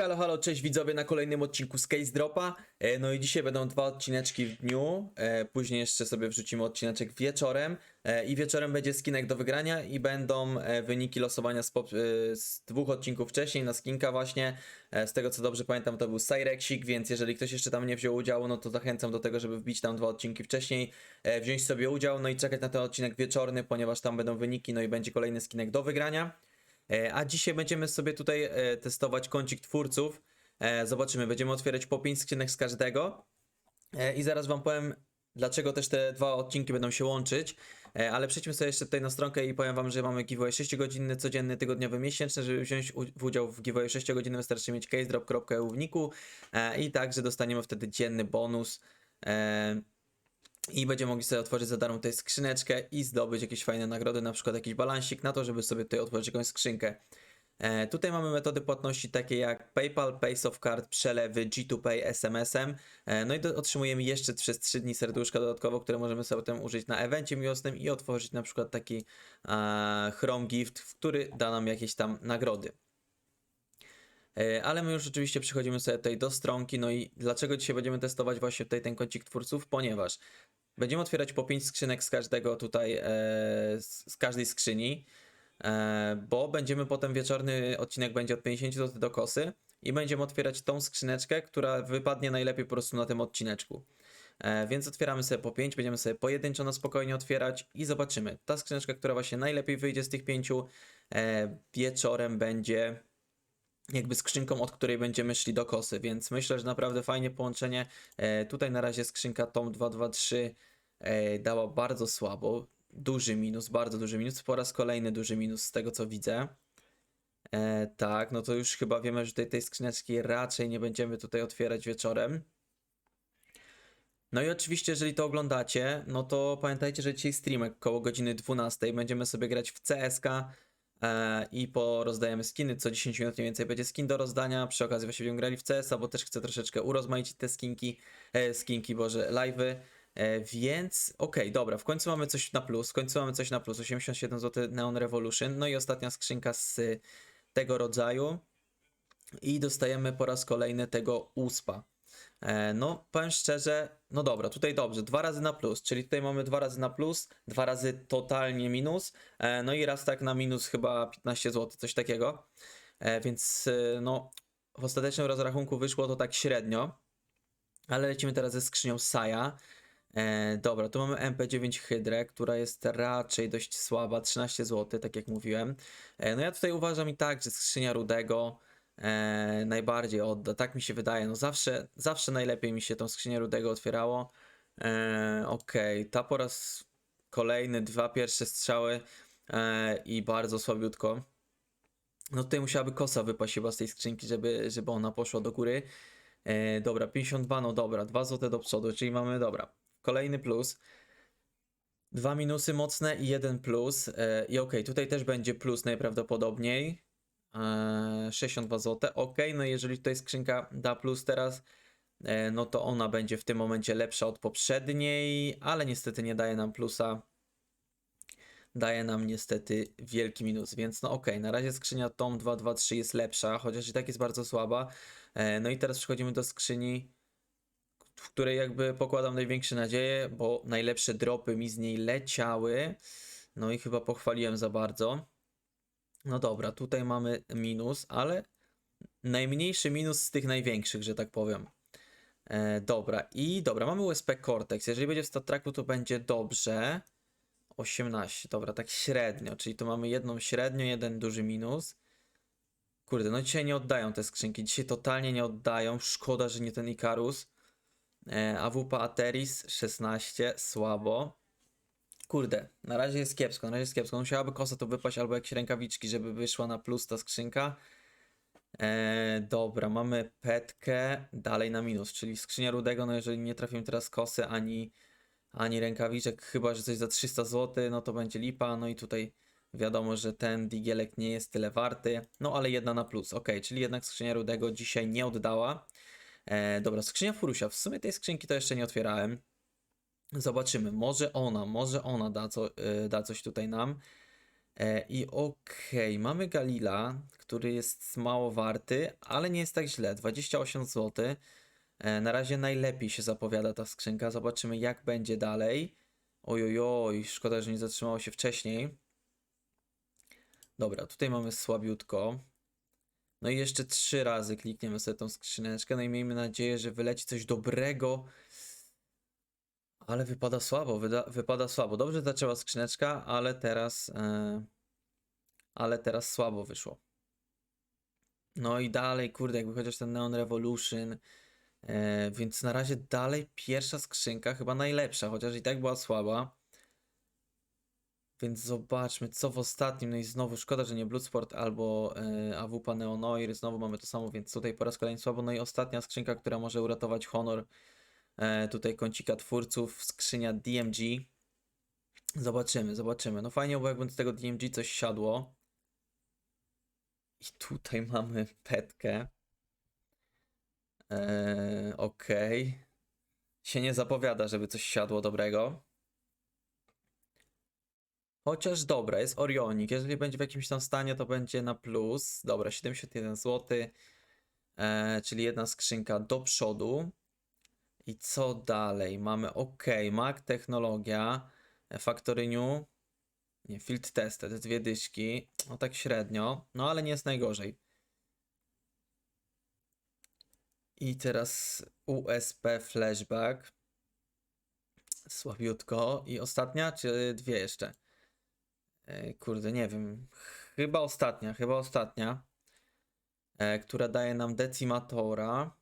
Halo, halo, cześć widzowie na kolejnym odcinku z Case Dropa. E, No i dzisiaj będą dwa odcineczki w dniu. E, Później jeszcze sobie wrzucimy odcineczek wieczorem. E, I wieczorem będzie skinek do wygrania i będą wyniki losowania z, pop- z dwóch odcinków wcześniej na skinka właśnie. Z tego co dobrze pamiętam to był Cyrexik, więc jeżeli ktoś jeszcze tam nie wziął udziału, no to zachęcam do tego, żeby wbić tam dwa odcinki wcześniej, wziąć sobie udział, no i czekać na ten odcinek wieczorny, ponieważ tam będą wyniki, no i będzie kolejny skinek do wygrania. E, A dzisiaj będziemy sobie tutaj e, testować kącik twórców. E, Zobaczymy, będziemy otwierać po 5 skrzynek z każdego. I zaraz wam powiem, dlaczego też te dwa odcinki będą się łączyć. Ale przejdźmy sobie jeszcze tutaj na stronkę i powiem wam, że mamy giveaway 6-godzinny, codzienny, tygodniowy, miesięczny. Żeby wziąć udział w giveaway 6-godzinnym wystarczy mieć casedrop.eu w niku i także dostaniemy wtedy dzienny bonus. I będziemy mogli sobie otworzyć za darmo tutaj skrzyneczkę i zdobyć jakieś fajne nagrody, na przykład jakiś balansik na to, żeby sobie tutaj otworzyć jakąś skrzynkę. E, tutaj mamy metody płatności takie jak PayPal, PaySoftCard, przelewy, G2Pay, SMS-em. E, no i do, otrzymujemy jeszcze przez 3 dni serduszka dodatkowo, które możemy sobie potem użyć na evencie miłosnym i otworzyć na przykład taki e, Chrome Gift, który da nam jakieś tam nagrody. E, Ale my już oczywiście przechodzimy sobie tutaj do stronki. No i dlaczego dzisiaj będziemy testować właśnie tutaj ten kącik twórców? Ponieważ będziemy otwierać po 5 skrzynek z każdego tutaj, e, z, każdej skrzyni, e, bo będziemy potem wieczorny odcinek będzie od 50 zł do kosy i będziemy otwierać tą skrzyneczkę, która wypadnie najlepiej po prostu na tym odcineczku. E, więc otwieramy sobie po 5, będziemy sobie pojedynczo na spokojnie otwierać i zobaczymy. Ta skrzyneczka, która właśnie najlepiej wyjdzie z tych pięciu, e, wieczorem będzie jakby skrzynką, od której będziemy szli do kosy, więc myślę, że naprawdę fajnie połączenie. E, tutaj na razie skrzynka Tom 223 e, dała bardzo słabo, duży minus, bardzo duży minus, po raz kolejny duży minus z tego co widzę. E, tak, no to już chyba wiemy, że tutaj tej skrzyneczki raczej nie będziemy tutaj otwierać wieczorem. No i oczywiście, jeżeli to oglądacie, no to pamiętajcie, że dzisiaj streamek koło godziny 12 będziemy sobie grać w CSK e, i porozdajemy skiny. Co 10 minut mniej więcej będzie skin do rozdania. Przy okazji właśnie będziemy grali w CS, bo też chcę troszeczkę urozmaicić te skinki, e, skinki, boże, live'y. E, więc okej, dobra, w końcu mamy coś na plus, w końcu mamy coś na plus, 87 zł Neon Revolution, no i ostatnia skrzynka z tego rodzaju i dostajemy po raz kolejny tego USPA. E, No, powiem szczerze, no dobra, tutaj dobrze, dwa razy na plus, czyli tutaj mamy dwa razy na plus, dwa razy totalnie minus, e, no i raz tak na minus chyba 15 zł, coś takiego. Więc no, w ostatecznym rozrachunku wyszło to tak średnio, ale lecimy teraz ze skrzynią Saja. E, dobra, tu mamy MP9 Hydrę, która jest raczej dość słaba, 13 zł, tak jak mówiłem. E, no ja tutaj uważam i tak, że skrzynia Rudego e, najbardziej odda, tak mi się wydaje. No zawsze, zawsze najlepiej mi się tą skrzynię Rudego otwierało. E, Okej, ta po raz kolejny, dwa pierwsze strzały e, i bardzo słabiutko. No tutaj musiałaby kosa wypaść chyba z tej skrzynki, żeby, żeby ona poszła do góry. E, dobra, 52, no dobra, 2 zł do przodu, czyli mamy, dobra, kolejny plus. Dwa minusy mocne i jeden plus. E, I okej, tutaj też będzie plus najprawdopodobniej. E, 62 zł. Ok, no jeżeli tutaj skrzynka da plus teraz, e, no to ona będzie w tym momencie lepsza od poprzedniej, ale niestety nie daje nam plusa. Daje nam niestety wielki minus, więc no okej, na razie skrzynia Tom 223 jest lepsza, chociaż i tak jest bardzo słaba. E, No i teraz przechodzimy do skrzyni, w której jakby pokładam największe nadzieje, bo najlepsze dropy mi z niej leciały. No i chyba pochwaliłem za bardzo. No dobra, tutaj mamy minus, ale najmniejszy minus z tych największych, że tak powiem. E, dobra, i dobra, mamy USP Cortex. Jeżeli będzie w StatTracku, to będzie dobrze. 18, dobra, tak średnio, czyli tu mamy jedną średnią, jeden duży minus. Kurde, no dzisiaj nie oddają te skrzynki, dzisiaj totalnie nie oddają, szkoda, że nie ten Icarus. E, AWP Ateris 16, słabo. Kurde, na razie jest kiepsko, na razie jest kiepsko. Musiałaby kosa to wypaść albo jakieś rękawiczki, żeby wyszła na plus ta skrzynka. E, dobra, mamy petkę, dalej na minus, czyli skrzynia rudego, no jeżeli nie trafimy teraz kosy ani, ani rękawiczek, chyba że coś za 300 zł, no to będzie lipa, no i tutaj wiadomo, że ten digielek nie jest tyle warty, no ale jedna na plus, ok, czyli jednak skrzynia rudego dzisiaj nie oddała. E, dobra, skrzynia Furusia, w sumie tej skrzynki to jeszcze nie otwierałem. Zobaczymy, może ona, może ona da, co, y, da coś tutaj nam. E, I okej, mamy Galila, który jest mało warty, ale nie jest tak źle. 28 zł. E, na razie najlepiej się zapowiada ta skrzynka. Zobaczymy, jak będzie dalej. Ojojoj, szkoda, że nie zatrzymało się wcześniej. Dobra, tutaj mamy słabiutko. No i jeszcze trzy razy klikniemy sobie tą skrzyneczkę. No i miejmy nadzieję, że wyleci coś dobrego. Ale wypada słabo, wyda, wypada słabo. Dobrze zaczęła skrzyneczka, ale teraz, e, ale teraz słabo wyszło. No i dalej, kurde, jakby chociaż ten Neon Revolution. E, więc na razie dalej pierwsza skrzynka, chyba najlepsza, chociaż i tak była słaba. Więc zobaczmy, co w ostatnim. No i znowu szkoda, że nie Bloodsport albo e, AWP Neonoir. Znowu mamy to samo, więc tutaj po raz kolejny słabo. No i ostatnia skrzynka, która może uratować honor e, tutaj kącika twórców, skrzynia DMG. Zobaczymy, zobaczymy. No fajnie, bo jakby z tego DMG coś siadło. I tutaj mamy petkę. Eee, Okej. Się nie zapowiada, żeby coś siadło dobrego. Chociaż dobra, jest Orionik. Jeżeli będzie w jakimś tam stanie, to będzie na plus. Dobra, 71 zł. Eee, czyli jedna skrzynka do przodu. I co dalej? Mamy OK, Mac Technologia, e, Factory New, nie, Field Test, te dwie dyszki, no tak średnio, no ale nie jest najgorzej. I teraz USB Flashback, słabiutko. I ostatnia, czy dwie jeszcze? E, Kurde, nie wiem, chyba ostatnia, chyba ostatnia, e, która daje nam Decimatora.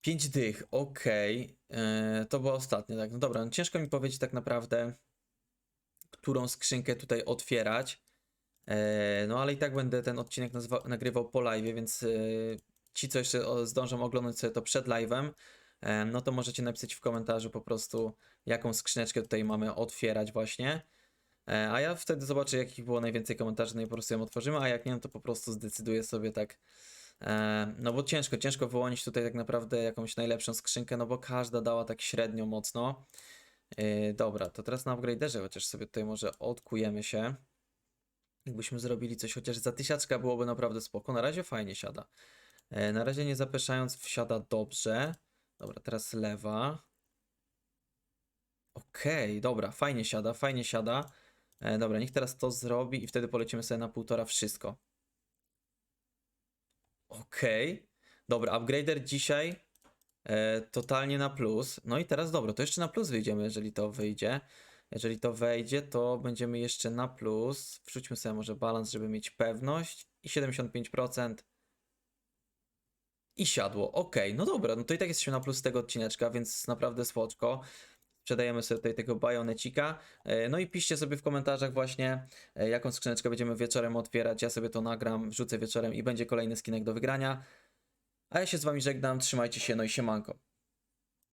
5 dych, okej. E, To była ostatnia, tak. No dobra, no ciężko mi powiedzieć tak naprawdę, którą skrzynkę tutaj otwierać. No ale i tak będę ten odcinek nagrywał po live, więc ci, co jeszcze zdążą oglądać sobie to przed live'em, no to możecie napisać w komentarzu po prostu, jaką skrzyneczkę tutaj mamy otwierać właśnie. E, A ja wtedy zobaczę, jakich było najwięcej komentarzy, no i po prostu ją otworzymy, a jak nie, no to po prostu zdecyduję sobie tak. E, No bo ciężko, ciężko wyłonić tutaj tak naprawdę jakąś najlepszą skrzynkę, no bo każda dała tak średnio mocno. E, Dobra, to teraz na upgraderze chociaż sobie tutaj może odkujemy się. Jakbyśmy zrobili coś chociaż za tysiaczka byłoby naprawdę spoko. Na razie fajnie siada. Na razie nie zapeszając wsiada dobrze. Dobra, teraz lewa. Okej, dobra, fajnie siada, fajnie siada. E, dobra, niech teraz to zrobi i wtedy polecimy sobie na półtora wszystko. Okej, dobra, upgrader dzisiaj e, totalnie na plus. No i teraz dobra, to jeszcze na plus wyjdziemy, jeżeli to wyjdzie. Jeżeli to wejdzie, to będziemy jeszcze na plus. Wrzućmy sobie może balans, żeby mieć pewność. I 75%. I siadło. Ok, no dobra, no to i tak jesteśmy na plus tego odcineczka, więc naprawdę słodko. Sprzedajemy sobie tutaj tego bajonecika. E, No i piszcie sobie w komentarzach właśnie, e, jaką skrzyneczkę będziemy wieczorem otwierać. Ja sobie to nagram, wrzucę wieczorem i będzie kolejny skinek do wygrania. A ja się z wami żegnam, trzymajcie się, no i siemanko.